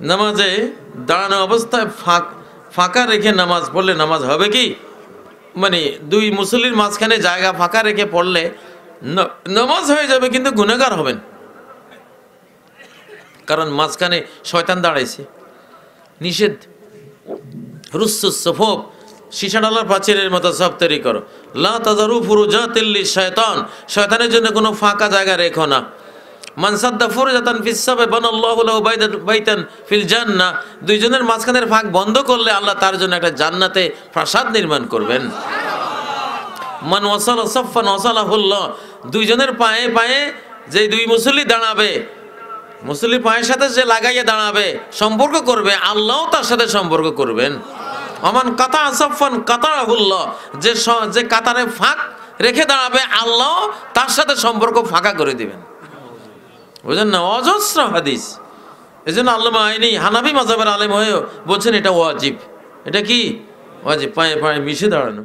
নামাজে দাঁড়ানো অবস্থায় ফাঁক, ফাঁকা রেখে নামাজ পড়লে নামাজ হবে কি? মানে দুই মুসল্লির মাঝখানে জায়গা ফাঁকা রেখে পড়লে নামাজ হয়ে যাবে কিন্তু গুণাগার হবেন। কারণ মাঝখানে শয়তান দাঁড়াইছে। নিষেধ। রুসুস সফোক সীসাডালার প্রাচীরের মতো সব তৈরি করো। লা তাজারু ফুরুজা তিল্লি শয়তান শয়তানের জন্য কোনো ফাঁকা জায়গা রেখো না। মানসাদ্দা ফুরুজাতান ফিসাবে বানাল্লাহু লাহু বাইতান ফিল জান্নাহ। দুইজনের মাঝখানের ফাঁক বন্ধ করলে আল্লাহ তার জন্য একটা জান্নাতে প্রাসাদ নির্মাণ করবেন। মান ওয়াসাল সফান ওয়াসালাহুল্লাহ। দুইজনের পায়ে পায়ে যে দুই মুসল্লি দাঁড়াবে, মুসল্লি পায়ের সাথে যে লাগাইয়ে দাঁড়াবে, সম্পর্ক করবে আল্লাহও তার সাথে সম্পর্ক করবেন। অমান কাতা সফান কাতাহুল্লাহ যে যে কাতারে ফাঁক রেখে দাঁড়াবে, আল্লাহ তার সাথে সম্পর্ক ফাঁকা করে দিবেন। বুঝলেন না অজস্র হাদিস। এই জন্য আল্লামা আইনি হানাবি মাজাবের আলেম হয়েও বলছেন এটা ওয়াজিব। এটা কি? ওয়াজিব। পায়ে পায়ে মিশে দাঁড়ানো।